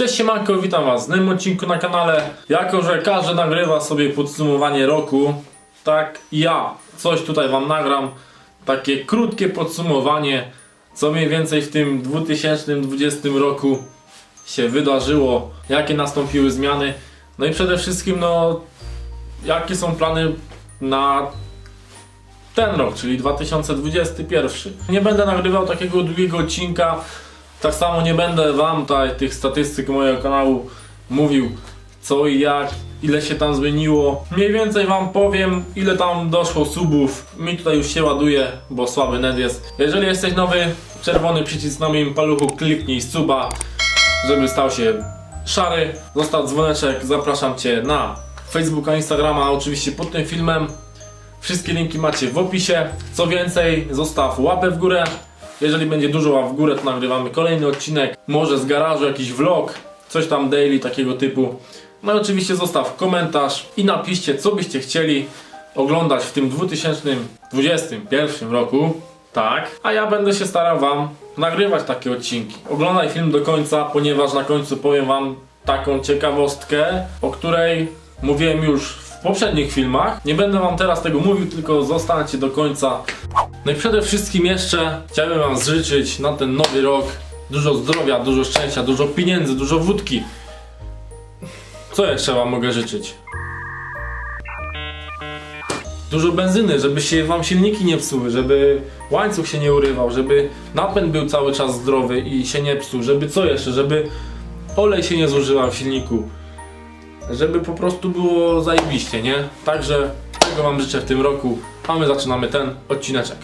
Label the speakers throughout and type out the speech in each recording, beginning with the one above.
Speaker 1: Cześć siemanko, witam was w nowym odcinku na kanale. Jako, że każdy nagrywa sobie podsumowanie roku, tak ja coś tutaj wam nagram. Takie krótkie podsumowanie, co mniej więcej w tym 2020 roku się wydarzyło, jakie nastąpiły zmiany. No i przede wszystkim, no, jakie są plany na ten rok, czyli 2021. Nie będę nagrywał takiego długiego odcinka. Tak samo nie będę wam tutaj tych statystyk mojego kanału mówił co i jak, ile się tam zmieniło. Mniej więcej wam powiem, ile tam doszło subów. Mi tutaj już się ładuje, bo słaby net jest. Jeżeli jesteś nowy, czerwony przycisk na moim paluchu, kliknij suba, żeby stał się szary. Zostaw dzwoneczek, zapraszam cię na Facebooka, Instagrama, oczywiście pod tym filmem. Wszystkie linki macie w opisie. Co więcej, zostaw łapę w górę. Jeżeli będzie dużo łap w górę, to nagrywamy kolejny odcinek. Może z garażu jakiś vlog, coś tam daily takiego typu. No i oczywiście zostaw komentarz i napiszcie, co byście chcieli oglądać w tym 2021 roku. Tak, a ja będę się starał Wam nagrywać takie odcinki. Oglądaj film do końca, ponieważ na końcu powiem Wam taką ciekawostkę, o której mówiłem już w poprzednich filmach. Nie będę Wam teraz tego mówił, tylko zostańcie do końca. No i przede wszystkim jeszcze chciałbym Wam życzyć na ten nowy rok dużo zdrowia, dużo szczęścia, dużo pieniędzy, dużo wódki. Co jeszcze Wam mogę życzyć? Dużo benzyny, żeby się Wam silniki nie psuły, żeby łańcuch się nie urywał, żeby napęd był cały czas zdrowy i się nie psuł, żeby co jeszcze, żeby olej się nie zużywał w silniku, żeby po prostu było zajebiście, nie? Także tego Wam życzę w tym roku, a my zaczynamy ten odcineczek.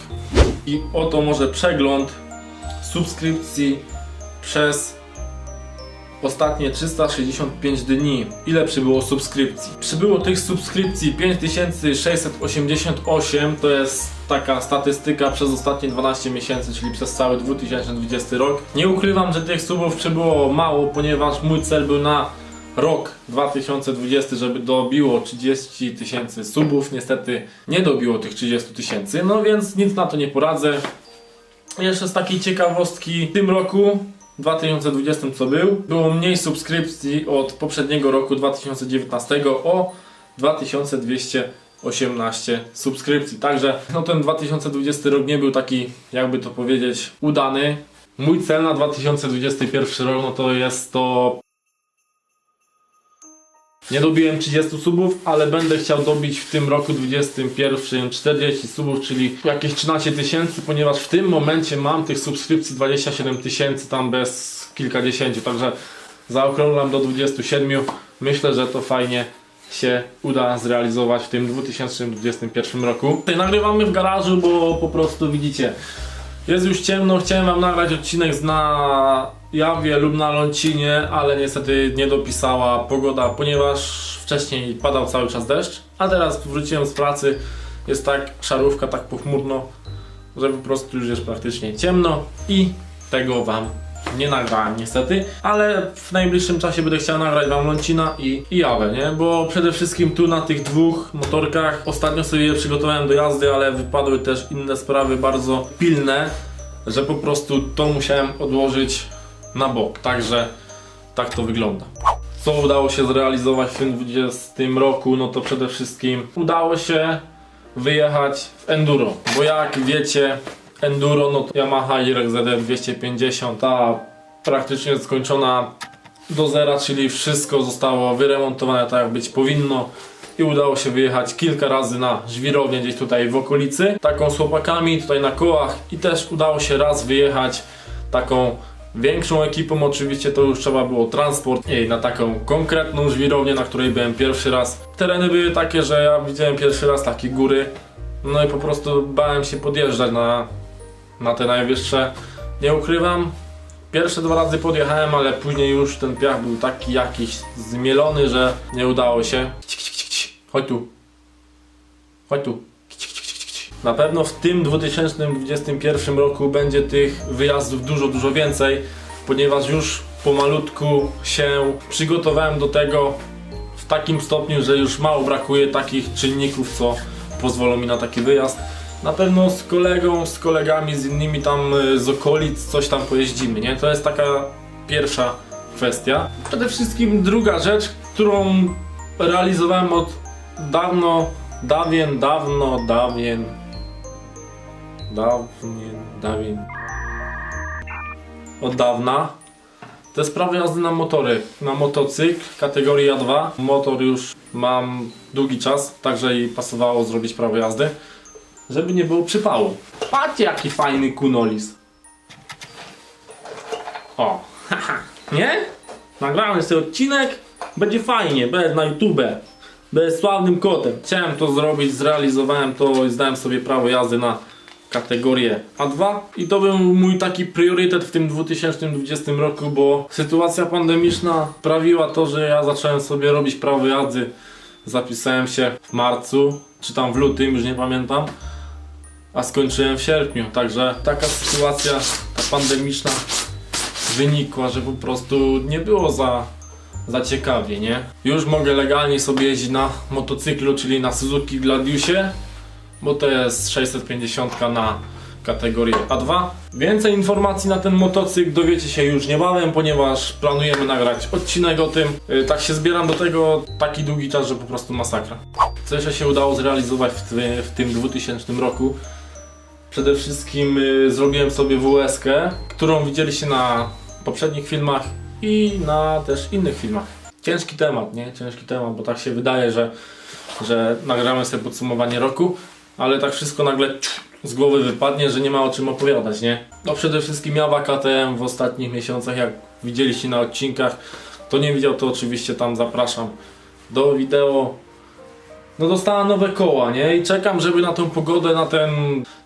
Speaker 1: I oto może przegląd subskrypcji przez ostatnie 365 dni. Ile przybyło subskrypcji? Przybyło tych subskrypcji 5688, to jest taka statystyka przez ostatnie 12 miesięcy, czyli przez cały 2020 rok. Nie ukrywam, że tych subów przybyło mało, ponieważ mój cel był na rok 2020, żeby dobiło 30 tysięcy subów. Niestety nie dobiło tych 30 tysięcy, no więc nic na to nie poradzę. Jeszcze z takiej ciekawostki w tym roku 2020 co był, było mniej subskrypcji od poprzedniego roku 2019 o 2218 subskrypcji. Także no ten 2020 rok nie był taki, jakby to powiedzieć, udany. Mój cel na 2021 rok no to jest to nie dobiłem 30 subów, ale będę chciał dobić w tym roku 21 40 subów, czyli jakieś 13 tysięcy, ponieważ w tym momencie mam tych subskrypcji 27 tysięcy, tam bez kilkadziesięciu, także zaokrąglam do 27. Myślę, że to fajnie się uda zrealizować w tym 2021 roku. Tutaj nagrywamy w garażu, bo po prostu widzicie, jest już ciemno, chciałem wam nagrać odcinek z na Jawie lub na Lącinie, ale niestety nie dopisała pogoda, ponieważ wcześniej padał cały czas deszcz, a teraz wróciłem z pracy, jest tak szarówka, tak pochmurno, że po prostu już jest praktycznie ciemno i tego wam nie nagrałem niestety, ale w najbliższym czasie będę chciał nagrać wam Lącina i, i Jawę, nie? Bo przede wszystkim tu na tych dwóch motorkach ostatnio sobie je przygotowałem do jazdy, ale wypadły też inne sprawy bardzo pilne, że po prostu to musiałem odłożyć na bok, także tak to wygląda. Co udało się zrealizować w tym 20 roku, no to przede wszystkim udało się wyjechać w enduro, bo jak wiecie enduro, no to Yamaha YZD 250, ta praktycznie skończona do zera, czyli wszystko zostało wyremontowane tak jak być powinno. I udało się wyjechać kilka razy na żwirownię gdzieś tutaj w okolicy, taką z chłopakami tutaj na kołach. I też udało się raz wyjechać taką większą ekipą, oczywiście to już trzeba było transport i na taką konkretną żwirownię, na której byłem pierwszy raz. Tereny były takie, że ja widziałem pierwszy raz takie góry, no i po prostu bałem się podjeżdżać na, na te najwyższe. Nie ukrywam, Pierwsze dwa razy podjechałem, ale później już ten piach był taki jakiś zmielony, że nie udało się. Chodź tu. Chodź tu. Na pewno w tym 2021 roku będzie tych wyjazdów dużo, dużo więcej, ponieważ już pomalutku się przygotowałem do tego w takim stopniu, że już mało brakuje takich czynników, co pozwolą mi na taki wyjazd. Na pewno z kolegą, z kolegami, z innymi tam y, z okolic coś tam pojeździmy, nie? To jest taka pierwsza kwestia. Przede wszystkim druga rzecz, którą realizowałem od dawno, dawien, dawno, dawien, dawien, dawien, od dawna. To jest prawo jazdy na motory, na motocykl kategorii A2. Motor już mam długi czas, także i pasowało zrobić prawo jazdy, żeby nie było przypału. Patrzcie jaki fajny kunolis. O, haha, nie? Nagrałem sobie odcinek, będzie fajnie, bez na YouTube, bez sławnym kotem. Chciałem to zrobić, zrealizowałem to i zdałem sobie prawo jazdy na kategorię A2 i to był mój taki priorytet w tym 2020 roku, bo sytuacja pandemiczna sprawiła to, że ja zacząłem sobie robić prawo jazdy. Zapisałem się w marcu, czy tam w lutym, już nie pamiętam, a skończyłem w sierpniu, także taka sytuacja, ta pandemiczna wynikła, że po prostu nie było za, za ciekawie, nie? Już mogę legalnie sobie jeździć na motocyklu, czyli na Suzuki Gladiusie, bo to jest 650 na kategorię A2. Więcej informacji na ten motocykl dowiecie się już niebawem, ponieważ planujemy nagrać odcinek o tym. Yy, Tak się zbieram do tego taki długi czas, że po prostu masakra. Co jeszcze się udało zrealizować w, w tym 2000 roku? Przede wszystkim y, zrobiłem sobie WSK, którą widzieliście na poprzednich filmach i na też innych filmach. Ciężki temat, nie? Ciężki temat, bo tak się wydaje, że, że nagramy sobie podsumowanie roku, ale tak wszystko nagle z głowy wypadnie, że nie ma o czym opowiadać, nie? No przede wszystkim Jawa KTM w ostatnich miesiącach, jak widzieliście na odcinkach, to nie widział, to oczywiście tam zapraszam do wideo no dostała nowe koła, nie? I czekam, żeby na tą pogodę, na ten,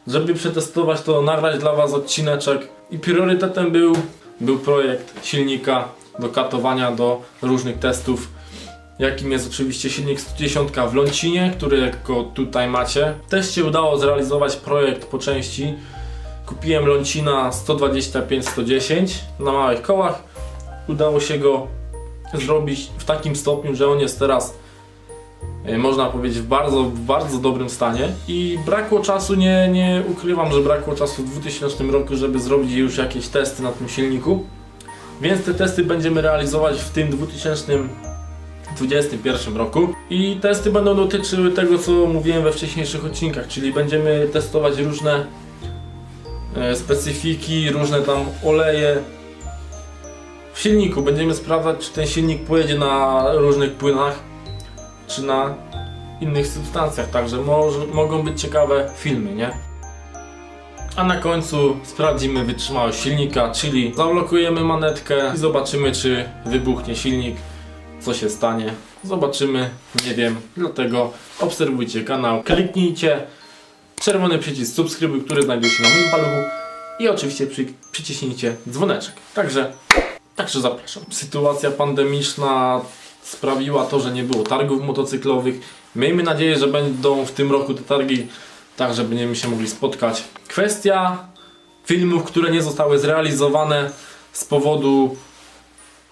Speaker 1: żeby przetestować to, nagrać dla Was odcineczek. I priorytetem był, był projekt silnika do katowania, do różnych testów. Jakim jest oczywiście silnik 110 w Lącinie, który go tutaj macie. Też się udało zrealizować projekt po części. Kupiłem Lącina 125-110 na małych kołach. Udało się go zrobić w takim stopniu, że on jest teraz można powiedzieć w bardzo, bardzo dobrym stanie i brakło czasu, nie, nie ukrywam, że brakło czasu w 2000 roku, żeby zrobić już jakieś testy na tym silniku. Więc te testy będziemy realizować w tym 2021 roku i testy będą dotyczyły tego, co mówiłem we wcześniejszych odcinkach, czyli będziemy testować różne e, specyfiki, różne tam oleje, w silniku. Będziemy sprawdzać, czy ten silnik pojedzie na różnych płynach, czy na innych substancjach. Także może, mogą być ciekawe filmy, nie? A na końcu sprawdzimy wytrzymałość silnika, czyli zablokujemy manetkę i zobaczymy, czy wybuchnie silnik, co się stanie. Zobaczymy, nie wiem, dlatego obserwujcie kanał, kliknijcie czerwony przycisk subskrybuj, który znajduje się na moim paluchu i oczywiście przy, przyciśnijcie dzwoneczek. Także Także zapraszam. Sytuacja pandemiczna sprawiła to, że nie było targów motocyklowych. Miejmy nadzieję, że będą w tym roku te targi, tak że będziemy się mogli spotkać. Kwestia filmów, które nie zostały zrealizowane z powodu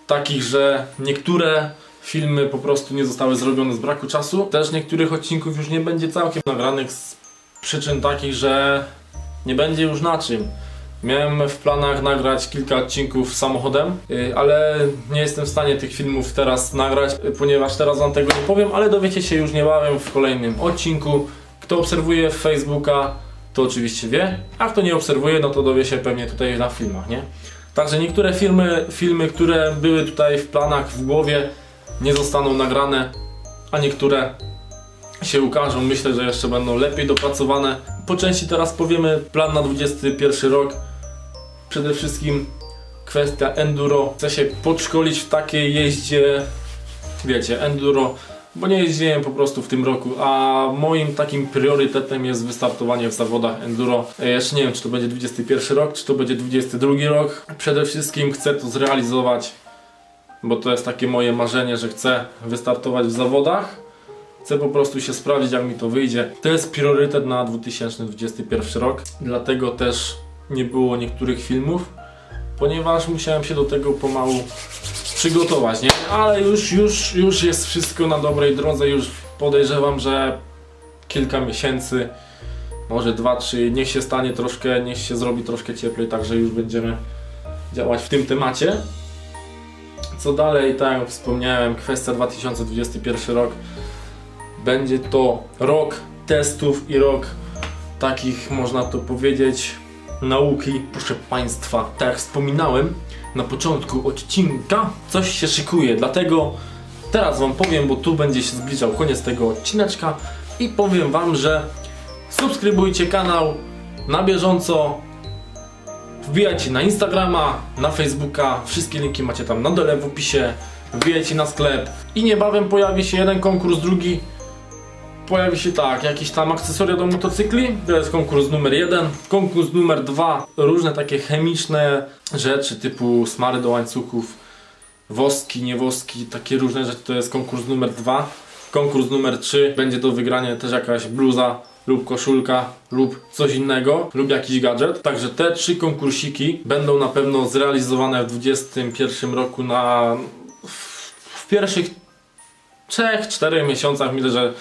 Speaker 1: takich, że niektóre filmy po prostu nie zostały zrobione z braku czasu. Też niektórych odcinków już nie będzie całkiem nagranych z przyczyn takich, że nie będzie już na czym. Miałem w planach nagrać kilka odcinków samochodem, yy, ale nie jestem w stanie tych filmów teraz nagrać, yy, ponieważ teraz wam tego nie powiem, ale dowiecie się już niebawem w kolejnym odcinku. Kto obserwuje Facebooka, to oczywiście wie, a kto nie obserwuje, no to dowie się pewnie tutaj na filmach, nie? Także niektóre filmy, filmy, które były tutaj w planach, w głowie, nie zostaną nagrane, a niektóre się ukażą. Myślę, że jeszcze będą lepiej dopracowane. Po części teraz powiemy plan na 21 rok. Przede wszystkim kwestia enduro. Chcę się podszkolić w takiej jeździe, wiecie, enduro, bo nie jeździłem po prostu w tym roku, a moim takim priorytetem jest wystartowanie w zawodach enduro. E, Jeszcze nie wiem, czy to będzie 21 rok, czy to będzie 22 rok. Przede wszystkim chcę to zrealizować, bo to jest takie moje marzenie, że chcę wystartować w zawodach. Chcę po prostu się sprawdzić, jak mi to wyjdzie. To jest priorytet na 2021 rok, dlatego też nie było niektórych filmów, ponieważ musiałem się do tego pomału przygotować, nie? Ale już, już, już jest wszystko na dobrej drodze, już podejrzewam, że kilka miesięcy, może dwa, trzy, niech się stanie troszkę, niech się zrobi troszkę cieplej, także już będziemy działać w tym temacie. co dalej, tak jak wspomniałem, kwestia 2021 rok. Będzie to rok testów i rok takich, można to powiedzieć, nauki. Proszę Państwa, tak jak wspominałem na początku odcinka, coś się szykuje, dlatego teraz Wam powiem, bo tu będzie się zbliżał koniec tego odcineczka i powiem Wam, że subskrybujcie kanał na bieżąco, wbijajcie na Instagrama, na Facebooka, wszystkie linki macie tam na dole w opisie, wbijajcie na sklep i niebawem pojawi się jeden konkurs, drugi pojawi się tak, jakieś tam akcesoria do motocykli, to jest konkurs numer jeden, konkurs numer dwa, różne takie chemiczne rzeczy typu smary do łańcuchów, woski, niewoski, takie różne rzeczy, to jest konkurs numer dwa. Konkurs numer 3 będzie do wygrania też jakaś bluza lub koszulka lub coś innego lub jakiś gadżet. Także te trzy konkursiki będą na pewno zrealizowane w 2021 roku na w, w pierwszych 3-4 miesiącach. Myślę, że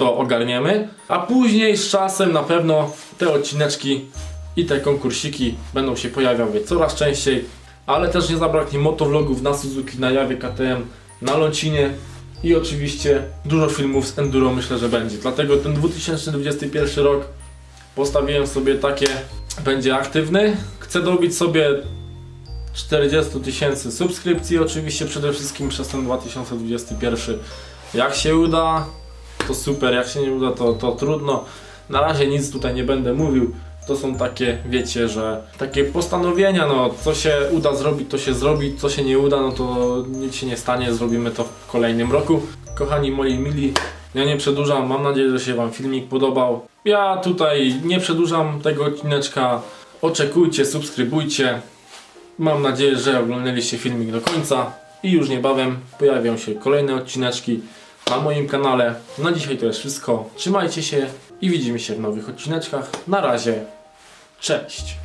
Speaker 1: to ogarniemy, a później z czasem na pewno te odcineczki i te konkursiki będą się pojawiały coraz częściej, ale też nie zabraknie motovlogów na Suzuki, na Jawie KTM, na Lącinie i oczywiście dużo filmów z Enduro myślę, że będzie. Dlatego ten 2021 rok postawiłem sobie takie, będzie aktywny. Chcę dobić sobie 40 tysięcy subskrypcji, oczywiście przede wszystkim przez ten 2021. Jak się uda, to super, jak się nie uda, to, to trudno. Na razie nic tutaj nie będę mówił. To są takie, wiecie, że takie postanowienia, no co się uda zrobić, to się zrobi, co się nie uda, no to nic się nie stanie, zrobimy to w kolejnym roku. Kochani moi mili, ja nie przedłużam, mam nadzieję, że się Wam filmik podobał. Ja tutaj nie przedłużam tego odcineczka, oczekujcie, subskrybujcie. Mam nadzieję, że oglądaliście filmik do końca i już niebawem pojawią się kolejne odcineczki na moim kanale. Na dzisiaj to jest wszystko. Trzymajcie się i widzimy się w nowych odcineczkach. Na razie, cześć!